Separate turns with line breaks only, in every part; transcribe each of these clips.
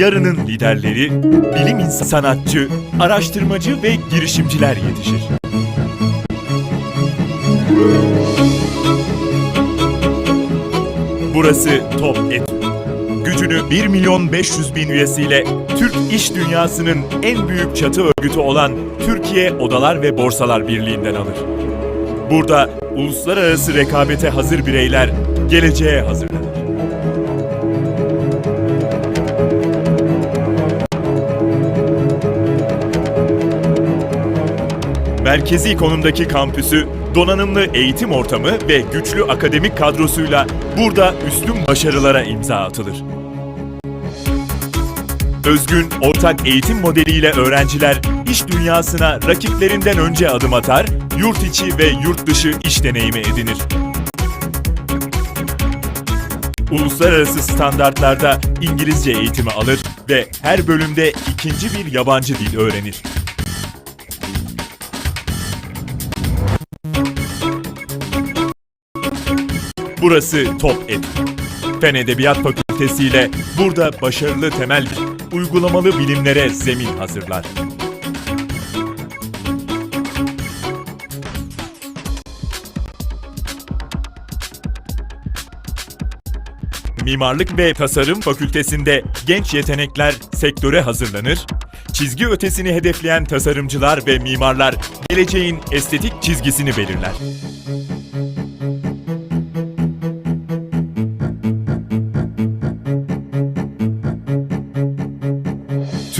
yarının liderleri, bilim insanı, sanatçı, araştırmacı ve girişimciler yetişir. Burası Top Etü. Gücünü 1 milyon 500 bin üyesiyle Türk iş dünyasının en büyük çatı örgütü olan Türkiye Odalar ve Borsalar Birliği'nden alır. Burada uluslararası rekabete hazır bireyler geleceğe hazırlanır. Merkezi konumdaki kampüsü, donanımlı eğitim ortamı ve güçlü akademik kadrosuyla burada üstün başarılara imza atılır. Özgün ortak eğitim modeliyle öğrenciler iş dünyasına rakiplerinden önce adım atar, yurt içi ve yurt dışı iş deneyimi edinir. Uluslararası standartlarda İngilizce eğitimi alır ve her bölümde ikinci bir yabancı dil öğrenir. Burası Top Edu. Fen Edebiyat Fakültesi ile burada başarılı temel uygulamalı bilimlere zemin hazırlar. Mimarlık ve Tasarım Fakültesinde genç yetenekler sektöre hazırlanır, çizgi ötesini hedefleyen tasarımcılar ve mimarlar geleceğin estetik çizgisini belirler.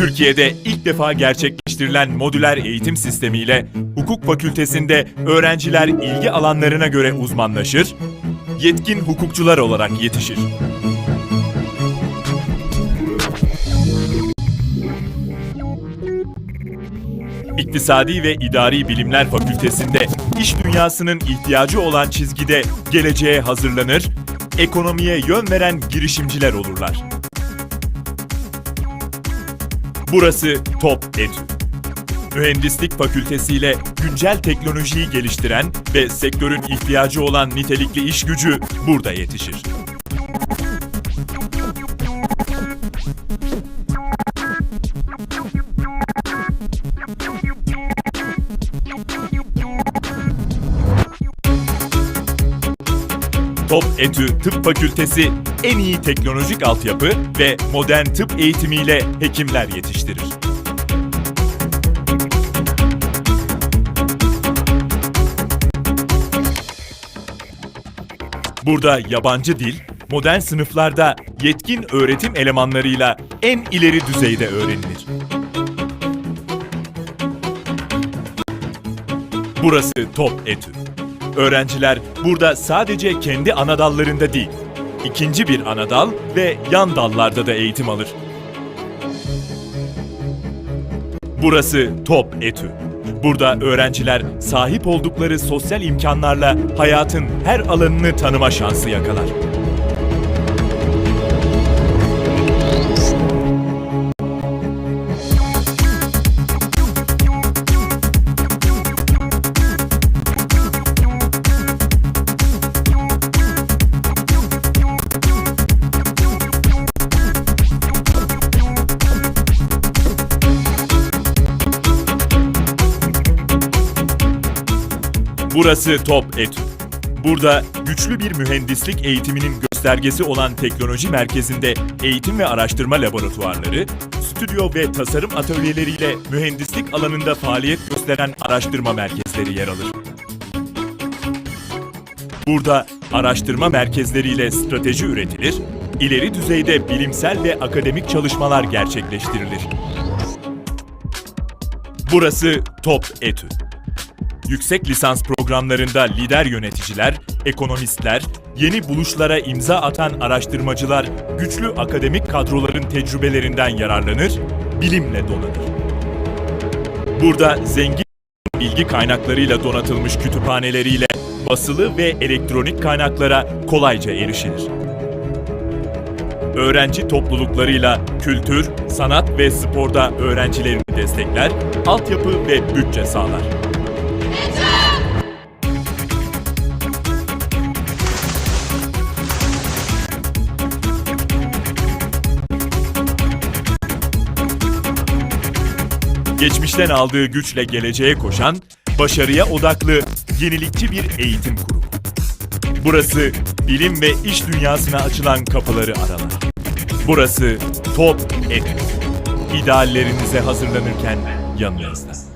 Türkiye'de ilk defa gerçekleştirilen modüler eğitim sistemiyle hukuk fakültesinde öğrenciler ilgi alanlarına göre uzmanlaşır, yetkin hukukçular olarak yetişir. İktisadi ve İdari Bilimler Fakültesinde iş dünyasının ihtiyacı olan çizgide geleceğe hazırlanır, ekonomiye yön veren girişimciler olurlar. Burası Top Edu. Mühendislik Fakültesi ile güncel teknolojiyi geliştiren ve sektörün ihtiyacı olan nitelikli iş gücü burada yetişir. Top Etü Tıp Fakültesi en iyi teknolojik altyapı ve modern tıp eğitimiyle hekimler yetiştirir. Burada yabancı dil, modern sınıflarda yetkin öğretim elemanlarıyla en ileri düzeyde öğrenilir. Burası Top Etü. Öğrenciler burada sadece kendi ana dallarında değil, ikinci bir ana dal ve yan dallarda da eğitim alır. Burası Top Etü. Burada öğrenciler sahip oldukları sosyal imkanlarla hayatın her alanını tanıma şansı yakalar. Burası Top Etü. Burada güçlü bir mühendislik eğitiminin göstergesi olan teknoloji merkezinde eğitim ve araştırma laboratuvarları, stüdyo ve tasarım atölyeleriyle mühendislik alanında faaliyet gösteren araştırma merkezleri yer alır. Burada araştırma merkezleriyle strateji üretilir, ileri düzeyde bilimsel ve akademik çalışmalar gerçekleştirilir. Burası Top Etü. Yüksek lisans programlarında lider yöneticiler, ekonomistler, yeni buluşlara imza atan araştırmacılar güçlü akademik kadroların tecrübelerinden yararlanır, bilimle donanır. Burada zengin bilgi kaynaklarıyla donatılmış kütüphaneleriyle basılı ve elektronik kaynaklara kolayca erişilir. Öğrenci topluluklarıyla kültür, sanat ve sporda öğrencilerini destekler, altyapı ve bütçe sağlar. Geçmişten aldığı güçle geleceğe koşan, başarıya odaklı, yenilikçi bir eğitim kurumu. Burası bilim ve iş dünyasına açılan kapıları aralar. Burası Top Edu. İdeallerinize hazırlanırken yanınızda.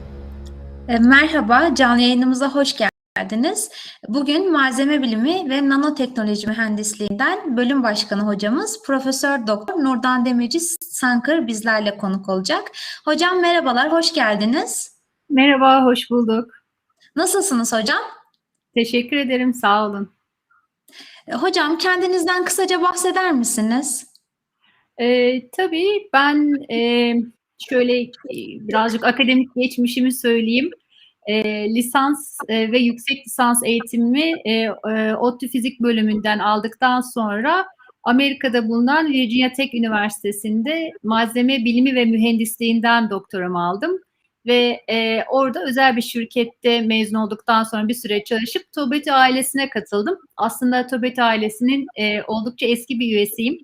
E, Merhaba, canlı yayınımıza hoş geldiniz. Bugün malzeme bilimi ve nanoteknoloji mühendisliğinden bölüm başkanı hocamız Profesör Doktor Nurdan Demirci Sankır bizlerle konuk olacak. Hocam merhabalar, hoş geldiniz.
Merhaba, hoş bulduk.
Nasılsınız hocam?
Teşekkür ederim, sağ olun.
E, Hocam kendinizden kısaca bahseder misiniz?
Ee, tabii ben e, şöyle birazcık akademik geçmişimi söyleyeyim. E, lisans e, ve yüksek lisans eğitimimi e, e, ODTÜ Fizik bölümünden aldıktan sonra Amerika'da bulunan Virginia Tech Üniversitesi'nde malzeme bilimi ve mühendisliğinden doktoramı aldım. Ve e, orada özel bir şirkette mezun olduktan sonra bir süre çalışıp Tobeti ailesine katıldım. Aslında Tobeti ailesinin e, oldukça eski bir üyesiyim.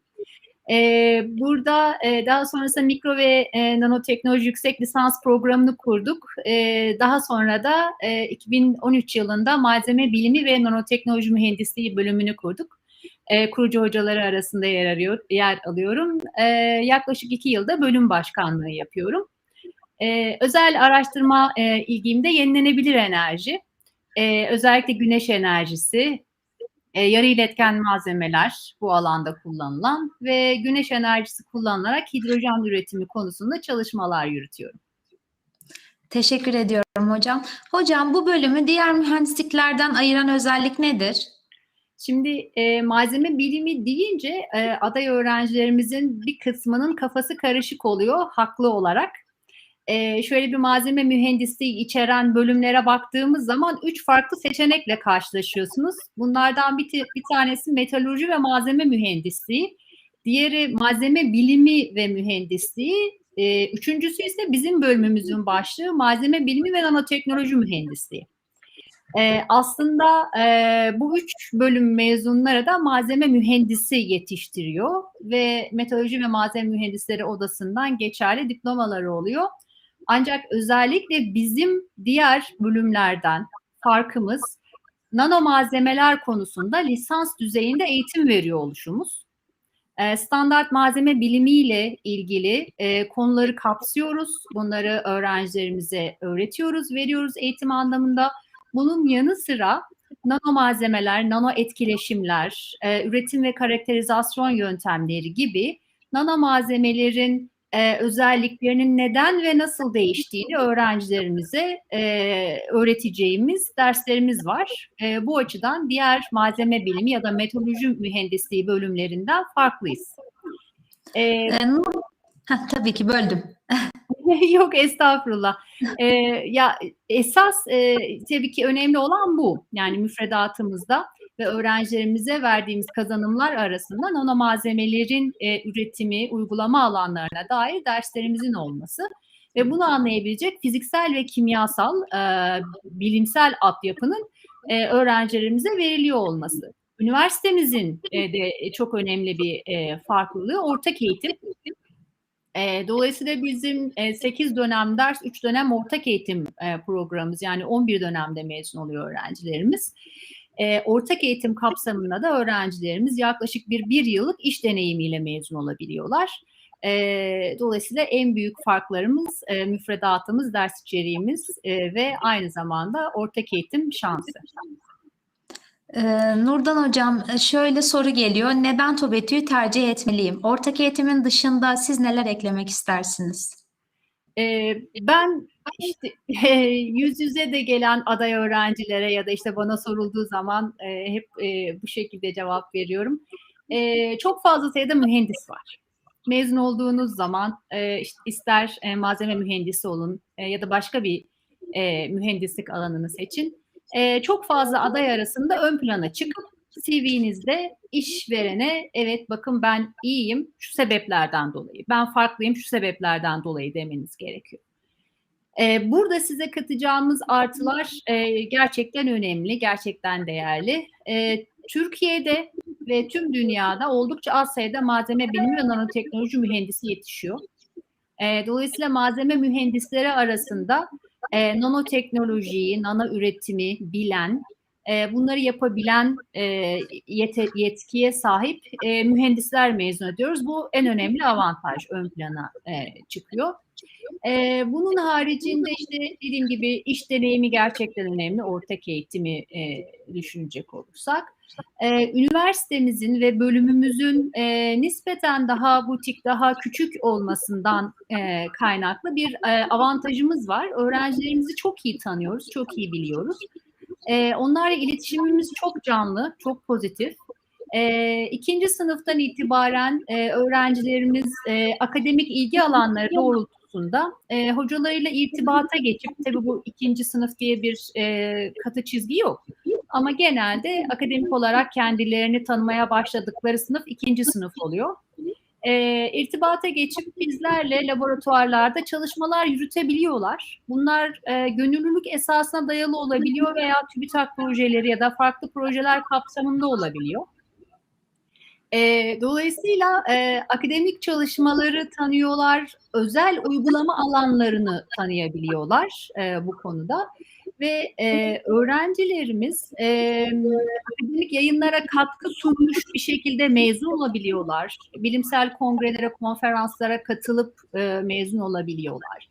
Ee, burada e, daha sonrasında mikro ve e, nanoteknoloji yüksek lisans programını kurduk. Ee, daha sonra da e, 2013 yılında malzeme bilimi ve nanoteknoloji mühendisliği bölümünü kurduk. E, kurucu hocaları arasında yer arıyor, yer alıyorum. E, yaklaşık iki yılda bölüm başkanlığı yapıyorum. E, özel araştırma e, ilgimde yenilenebilir enerji, e, özellikle güneş enerjisi, e, yarı iletken malzemeler bu alanda kullanılan ve güneş enerjisi kullanılarak hidrojen üretimi konusunda çalışmalar yürütüyorum.
Teşekkür ediyorum hocam. Hocam bu bölümü diğer mühendisliklerden ayıran özellik nedir?
Şimdi e, malzeme bilimi deyince e, aday öğrencilerimizin bir kısmının kafası karışık oluyor haklı olarak. E, şöyle bir malzeme mühendisliği içeren bölümlere baktığımız zaman üç farklı seçenekle karşılaşıyorsunuz. Bunlardan bir, bir tanesi metalurji ve malzeme mühendisliği, diğeri malzeme bilimi ve mühendisliği, e, üçüncüsü ise bizim bölümümüzün başlığı malzeme bilimi ve nanoteknoloji mühendisliği. Ee, aslında e, bu üç bölüm mezunları da malzeme mühendisi yetiştiriyor ve metalurji ve malzeme mühendisleri odasından geçerli diplomaları oluyor. Ancak özellikle bizim diğer bölümlerden farkımız nano malzemeler konusunda lisans düzeyinde eğitim veriyor oluşumuz. E, standart malzeme bilimiyle ilgili e, konuları kapsıyoruz. Bunları öğrencilerimize öğretiyoruz, veriyoruz eğitim anlamında. Bunun yanı sıra nano malzemeler, nano etkileşimler, e, üretim ve karakterizasyon yöntemleri gibi nano malzemelerin e, özelliklerinin neden ve nasıl değiştiğini öğrencilerimize e, öğreteceğimiz derslerimiz var. E, bu açıdan diğer malzeme bilimi ya da metalurji mühendisliği bölümlerinden farklıyız. E,
Ee, Heh, tabii ki böldüm.
Yok estağfurullah. Ee, ya esas e, tabii ki önemli olan bu. Yani müfredatımızda ve öğrencilerimize verdiğimiz kazanımlar arasında nano malzemelerin e, üretimi, uygulama alanlarına dair derslerimizin olması ve bunu anlayabilecek fiziksel ve kimyasal e, bilimsel altyapının e, öğrencilerimize veriliyor olması. Üniversitemizin e, de çok önemli bir e, farklılığı ortak eğitim. E, dolayısıyla bizim e, 8 dönem ders, 3 dönem ortak eğitim e, programımız yani 11 dönemde mezun oluyor öğrencilerimiz. E, ortak eğitim kapsamında da öğrencilerimiz yaklaşık bir, bir yıllık iş deneyimiyle mezun olabiliyorlar. E, dolayısıyla en büyük farklarımız e, müfredatımız, ders içeriğimiz e, ve aynı zamanda ortak eğitim şansı.
Ee, Nurdan Hocam e, şöyle soru geliyor. Neden TOBETÜ'yü tercih etmeliyim? Ortak eğitimin dışında siz neler eklemek istersiniz?
Ee, ben işte e, yüz yüze de gelen aday öğrencilere ya da işte bana sorulduğu zaman e, hep e, bu şekilde cevap veriyorum. E, çok fazla sayıda mühendis var. Mezun olduğunuz zaman e, işte ister e, malzeme mühendisi olun e, ya da başka bir e, mühendislik alanını seçin. E, çok fazla aday arasında ön plana çıkıp CV'nizde işverene evet bakın ben iyiyim şu sebeplerden dolayı, ben farklıyım şu sebeplerden dolayı demeniz gerekiyor. Burada size katacağımız artılar e, gerçekten önemli, gerçekten değerli. E, Türkiye'de ve tüm dünyada oldukça az sayıda malzeme bilimi ve nanoteknoloji mühendisi yetişiyor. E, dolayısıyla malzeme mühendisleri arasında e, nanoteknolojiyi, nano üretimi bilen, e, bunları yapabilen e, yetkiye sahip e, mühendisler mezun ediyoruz. Bu en önemli avantaj ön plana e, çıkıyor. E, bunun haricinde işte dediğim gibi iş deneyimi gerçekten önemli. Ortak eğitimi e, düşünecek olursak. E, üniversitemizin ve bölümümüzün e, nispeten daha butik, daha küçük olmasından e, kaynaklı bir e, avantajımız var. Öğrencilerimizi çok iyi tanıyoruz, çok iyi biliyoruz. E, onlarla iletişimimiz çok canlı, çok pozitif. E, ikinci sınıftan itibaren e, öğrencilerimiz e, akademik ilgi alanları doğrultusunda e, hocalarıyla irtibata geçip, tabii bu ikinci sınıf diye bir e, katı çizgi yok. Ama genelde akademik olarak kendilerini tanımaya başladıkları sınıf ikinci sınıf oluyor. E, irtibata geçip bizlerle laboratuvarlarda çalışmalar yürütebiliyorlar. Bunlar e, gönüllülük esasına dayalı olabiliyor veya TÜBİTAK projeleri ya da farklı projeler kapsamında olabiliyor. E, dolayısıyla e, akademik çalışmaları tanıyorlar, özel uygulama alanlarını tanıyabiliyorlar e, bu konuda ve e, öğrencilerimiz e, akademik yayınlara katkı sunmuş bir şekilde mezun olabiliyorlar. Bilimsel kongrelere, konferanslara katılıp e, mezun olabiliyorlar.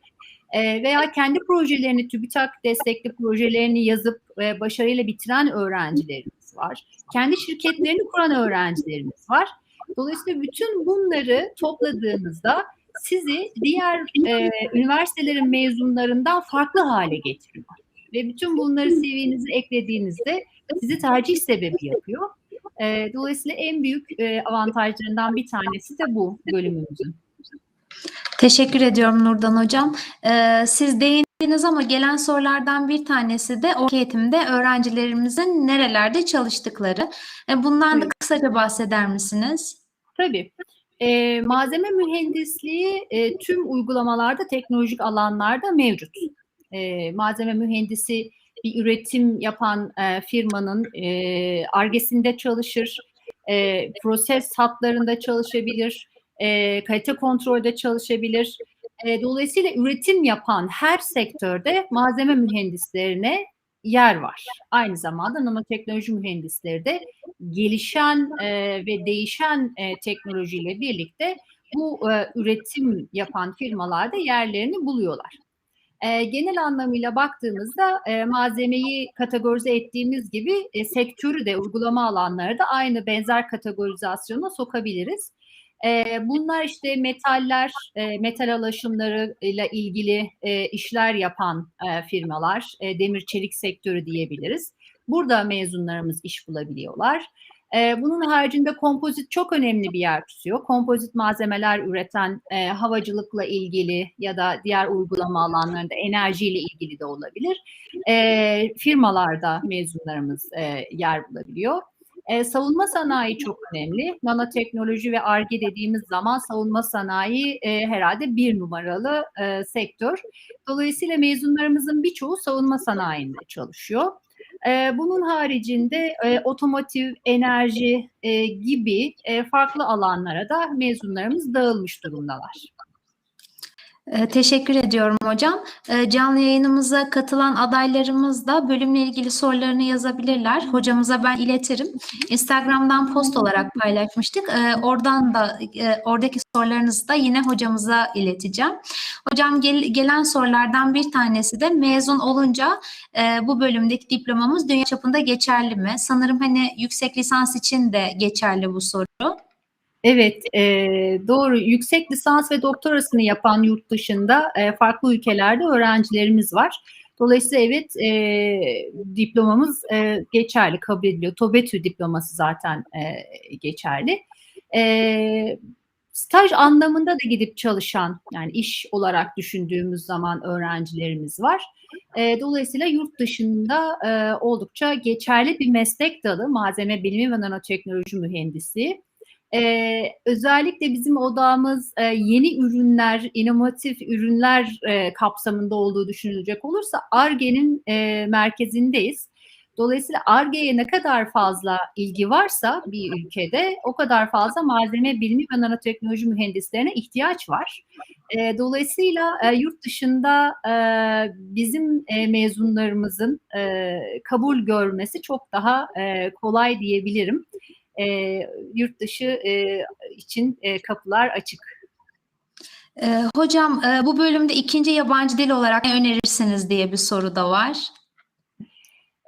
E, veya kendi projelerini, TÜBİTAK destekli projelerini yazıp e, başarıyla bitiren öğrencilerimiz var. Kendi şirketlerini kuran öğrencilerimiz var. Dolayısıyla bütün bunları topladığınızda sizi diğer e, üniversitelerin mezunlarından farklı hale getiriyor. Ve bütün bunları CV'nize eklediğinizde sizi tercih sebebi yapıyor. E, dolayısıyla en büyük e, avantajlarından bir tanesi de bu bölümümüzün.
Teşekkür ediyorum Nurdan Hocam. Ee, siz değindiniz ama gelen sorulardan bir tanesi de orta eğitimde öğrencilerimizin nerelerde çalıştıkları. E, bundan da kısaca bahseder misiniz?
Tabii. E, malzeme mühendisliği e, tüm uygulamalarda, teknolojik alanlarda mevcut. E, malzeme mühendisi bir üretim yapan e, firmanın e, argesinde çalışır, e, proses hatlarında çalışabilir, e, kalite kontrolde çalışabilir. E, dolayısıyla üretim yapan her sektörde malzeme mühendislerine yer var. Aynı zamanda nanoteknoloji mühendisleri de gelişen e, ve değişen e, teknolojiyle birlikte bu e, üretim yapan firmalarda yerlerini buluyorlar. E, genel anlamıyla baktığımızda e, malzemeyi kategorize ettiğimiz gibi e, sektörü de uygulama alanları da aynı benzer kategorizasyona sokabiliriz. E, bunlar işte metaller, e, metal alaşımları ile ilgili e, işler yapan e, firmalar, e, demir çelik sektörü diyebiliriz. Burada mezunlarımız iş bulabiliyorlar. E, bunun haricinde kompozit çok önemli bir yer tutuyor. Kompozit malzemeler üreten e, havacılıkla ilgili ya da diğer uygulama alanlarında enerjiyle ilgili de olabilir. E, firmalarda mezunlarımız e, yer bulabiliyor. E, savunma sanayi çok önemli. Nanoteknoloji ve ARGE dediğimiz zaman savunma sanayi e, herhalde bir numaralı e, sektör. Dolayısıyla mezunlarımızın birçoğu savunma sanayinde çalışıyor. E, bunun haricinde e, otomotiv, enerji e, gibi e, farklı alanlara da mezunlarımız dağılmış durumdalar.
Ee, Teşekkür ediyorum hocam. Ee, Canlı yayınımıza katılan adaylarımız da bölümle ilgili sorularını yazabilirler. Hocamıza ben iletirim. Instagram'dan post olarak paylaşmıştık. Ee, Oradan da e, oradaki sorularınızı da yine hocamıza ileteceğim. Hocam gel- gelen sorulardan bir tanesi de mezun olunca e, bu bölümdeki diplomamız dünya çapında geçerli mi? Sanırım hani yüksek lisans için de geçerli bu soru.
Evet, e, doğru. Yüksek lisans ve doktorasını yapan yurt dışında e, farklı ülkelerde öğrencilerimiz var. Dolayısıyla evet e, diplomamız e, geçerli, kabul ediliyor. TOBETÜ diploması zaten e, geçerli. E, staj anlamında da gidip çalışan, yani iş olarak düşündüğümüz zaman öğrencilerimiz var. E, dolayısıyla yurt dışında e, oldukça geçerli bir meslek dalı malzeme bilimi ve nanoteknoloji mühendisliği. Ee, özellikle bizim odağımız e, yeni ürünler, inovatif ürünler e, kapsamında olduğu düşünülecek olursa ARGE'nin e, merkezindeyiz. Dolayısıyla ARGE'ye ne kadar fazla ilgi varsa bir ülkede o kadar fazla malzeme bilimi ve nanoteknoloji mühendislerine ihtiyaç var. E, dolayısıyla e, yurt dışında e, bizim e, mezunlarımızın e, kabul görmesi çok daha e, kolay diyebilirim. E, yurt dışı e, için e, kapılar açık.
Ee, hocam e, bu bölümde ikinci yabancı dil olarak ne önerirsiniz diye bir soru da var.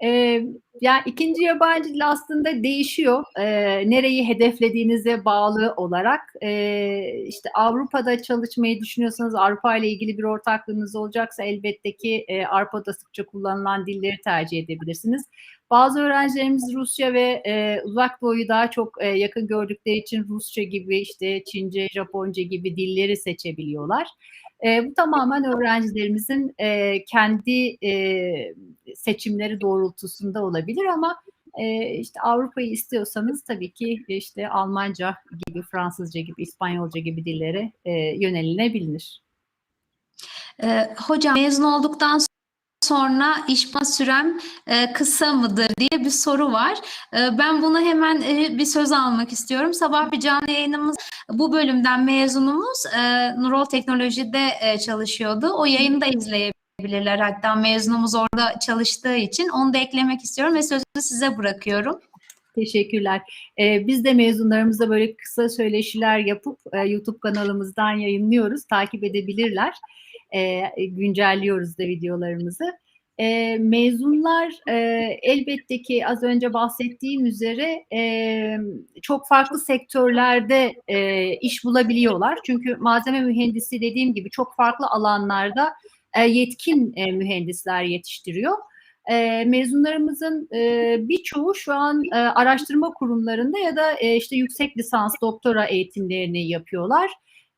Ee, yani ikinci yabancı dil aslında değişiyor. Ee, nereyi hedeflediğinize bağlı olarak. Ee, işte Avrupa'da çalışmayı düşünüyorsanız, Avrupa ile ilgili bir ortaklığınız olacaksa elbette ki e, Avrupa'da sıkça kullanılan dilleri tercih edebilirsiniz. Bazı öğrencilerimiz Rusya ve e, Uzak Doğu'yu daha çok e, yakın gördükleri için Rusça gibi, işte Çince, Japonca gibi dilleri seçebiliyorlar. E, bu tamamen öğrencilerimizin e, kendi e, seçimleri doğrultusunda olabilir ama e, işte Avrupa'yı istiyorsanız tabii ki işte Almanca gibi, Fransızca gibi, İspanyolca gibi dillere e, yönelinebilir.
Ee, hocam mezun olduktan sonra iş bulma sürem e, kısa mıdır diye bir soru var. E, ben buna hemen e, bir söz almak istiyorum. Sabah bir canlı yayınımız bu bölümden mezunumuz e, Nurol Teknoloji'de e, çalışıyordu. O yayını da izleyebilirler. Hatta mezunumuz orada çalıştığı için onu da eklemek istiyorum ve sözü size bırakıyorum.
Teşekkürler. Ee, biz de mezunlarımızla böyle kısa söyleşiler yapıp e, YouTube kanalımızdan yayınlıyoruz. Takip edebilirler. E, güncelliyoruz da videolarımızı. E, mezunlar e, elbette ki az önce bahsettiğim üzere e, çok farklı sektörlerde e, iş bulabiliyorlar. Çünkü malzeme mühendisi dediğim gibi çok farklı alanlarda e, yetkin e, mühendisler yetiştiriyor. E, mezunlarımızın e, birçoğu şu an e, araştırma kurumlarında ya da e, işte yüksek lisans, doktora eğitimlerini yapıyorlar.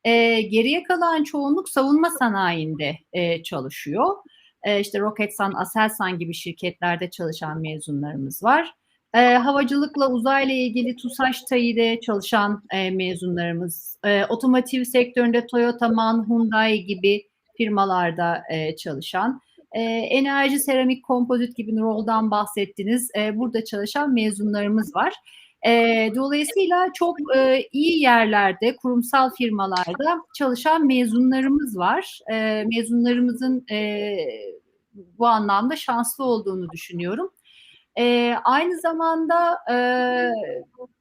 E, geriye kalan çoğunluk savunma sanayinde e, çalışıyor. E, işte Roketsan, Aselsan gibi şirketlerde çalışan mezunlarımız var. E, havacılıkla, uzayla ilgili TUSAŞ TAİ'de çalışan e, mezunlarımız, e, otomotiv sektöründe Toyota, MAN, Hyundai gibi firmalarda e, çalışan, e, enerji, seramik, kompozit gibi Nurol'dan bahsettiniz. E, burada çalışan mezunlarımız var. E, dolayısıyla çok e, iyi yerlerde, kurumsal firmalarda çalışan mezunlarımız var. E, mezunlarımızın e, bu anlamda şanslı olduğunu düşünüyorum. E, aynı zamanda e,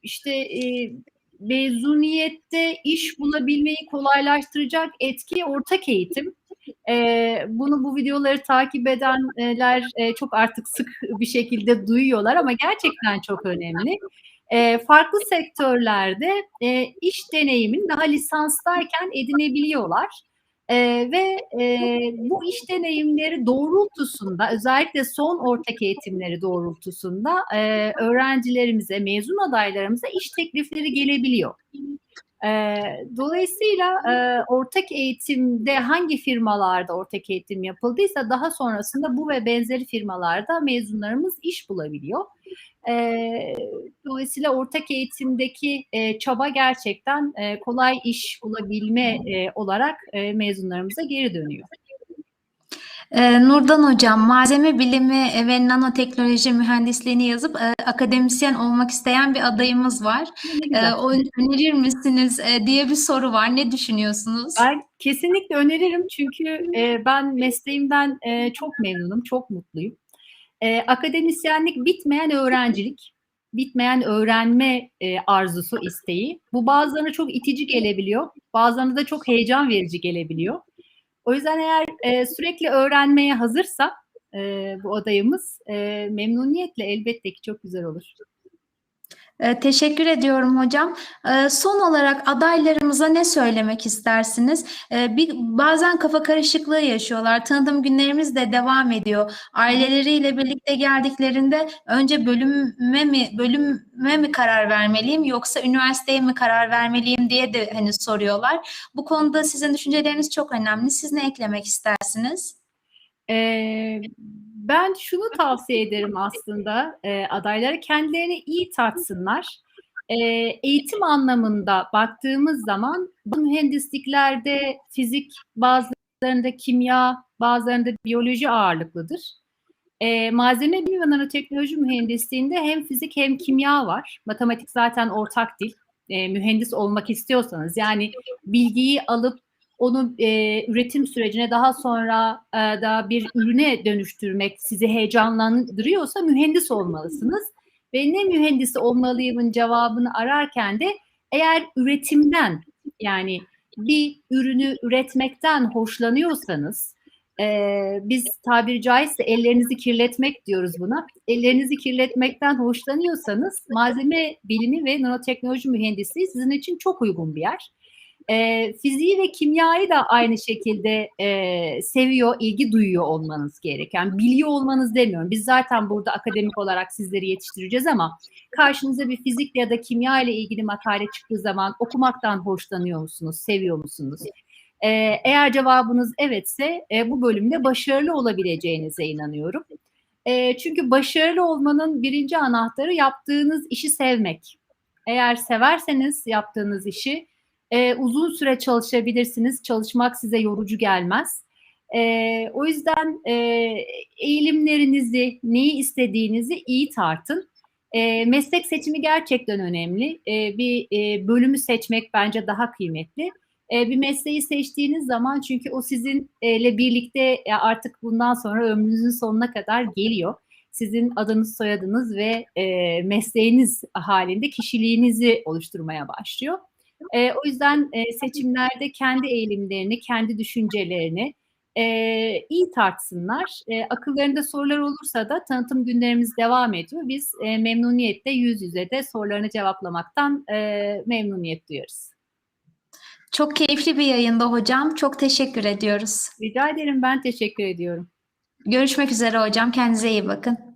işte e, mezuniyette iş bulabilmeyi kolaylaştıracak etki ortak eğitim. E, bunu bu videoları takip edenler e, çok artık sık bir şekilde duyuyorlar ama gerçekten çok önemli. E, farklı sektörlerde e, iş deneyimini daha lisanstayken edinebiliyorlar. E, ve e, bu iş deneyimleri doğrultusunda özellikle son ortak eğitimleri doğrultusunda e, öğrencilerimize, mezun adaylarımıza iş teklifleri gelebiliyor. E, dolayısıyla e, ortak eğitimde hangi firmalarda ortak eğitim yapıldıysa daha sonrasında bu ve benzeri firmalarda mezunlarımız iş bulabiliyor. E, dolayısıyla ortak eğitimdeki e, çaba gerçekten e, kolay iş bulabilme e, olarak e, mezunlarımıza geri dönüyor.
Ee, Nurdan Hocam, malzeme bilimi ve nanoteknoloji mühendisliğini yazıp e, akademisyen olmak isteyen bir adayımız var. E, o önerir misiniz e, diye bir soru var. Ne düşünüyorsunuz?
Ben kesinlikle öneririm çünkü e, ben mesleğimden e, çok memnunum, çok mutluyum. E, akademisyenlik bitmeyen öğrencilik, bitmeyen öğrenme e, arzusu, isteği. Bu bazılarına çok itici gelebiliyor, bazılarına da çok heyecan verici gelebiliyor. O yüzden eğer e, sürekli öğrenmeye hazırsa e, bu adayımız e, memnuniyetle elbette ki çok güzel olur.
E, teşekkür ediyorum hocam. E, son olarak adaylarımıza ne söylemek istersiniz? E, bir bazen kafa karışıklığı yaşıyorlar. Tanıdığım günlerimiz de devam ediyor. Aileleriyle birlikte geldiklerinde önce bölüme mi bölüme mi karar vermeliyim yoksa üniversiteye mi karar vermeliyim diye de hani soruyorlar. Bu konuda sizin düşünceleriniz çok önemli. Siz ne eklemek istersiniz?
Ee, ben şunu tavsiye ederim aslında e, adaylara kendilerini iyi tartsınlar. E, eğitim anlamında baktığımız zaman mühendisliklerde fizik, bazılarında kimya, bazılarında biyoloji ağırlıklıdır. E, malzeme bilimi ve nanoteknoloji mühendisliğinde hem fizik hem kimya var. Matematik zaten ortak dil. E, mühendis olmak istiyorsanız yani bilgiyi alıp onu e, üretim sürecine daha sonra e, da bir ürüne dönüştürmek sizi heyecanlandırıyorsa mühendis olmalısınız. Ve ne mühendisi olmalıyımın cevabını ararken de eğer üretimden yani bir ürünü üretmekten hoşlanıyorsanız e, biz tabiri caizse ellerinizi kirletmek diyoruz buna. Ellerinizi kirletmekten hoşlanıyorsanız malzeme bilimi ve nanoteknoloji mühendisliği sizin için çok uygun bir yer. E, fiziği ve kimyayı da aynı şekilde e, seviyor, ilgi duyuyor olmanız gereken. Biliyor olmanız demiyorum. Biz zaten burada akademik olarak sizleri yetiştireceğiz ama karşınıza bir fizik ya da kimya ile ilgili makale çıktığı zaman okumaktan hoşlanıyor musunuz, seviyor musunuz? E, eğer cevabınız evetse e, bu bölümde başarılı olabileceğinize inanıyorum. E, çünkü başarılı olmanın birinci anahtarı yaptığınız işi sevmek. Eğer severseniz yaptığınız işi e, uzun süre çalışabilirsiniz. Çalışmak size yorucu gelmez. E, o yüzden e, eğilimlerinizi, neyi istediğinizi iyi tartın. E, meslek seçimi gerçekten önemli. E, bir e, bölümü seçmek bence daha kıymetli. E, bir mesleği seçtiğiniz zaman çünkü o sizinle birlikte e, artık bundan sonra ömrünüzün sonuna kadar geliyor. Sizin adınız, soyadınız ve e, mesleğiniz halinde kişiliğinizi oluşturmaya başlıyor. E, o yüzden e, seçimlerde kendi eğilimlerini, kendi düşüncelerini e, iyi tartsınlar. E, akıllarında sorular olursa da tanıtım günlerimiz devam ediyor. Biz e, memnuniyetle yüz yüze de sorularını cevaplamaktan e, memnuniyet duyuyoruz.
Çok keyifli bir yayında hocam. Çok teşekkür ediyoruz.
Rica ederim ben teşekkür ediyorum.
Görüşmek üzere hocam. Kendinize iyi bakın.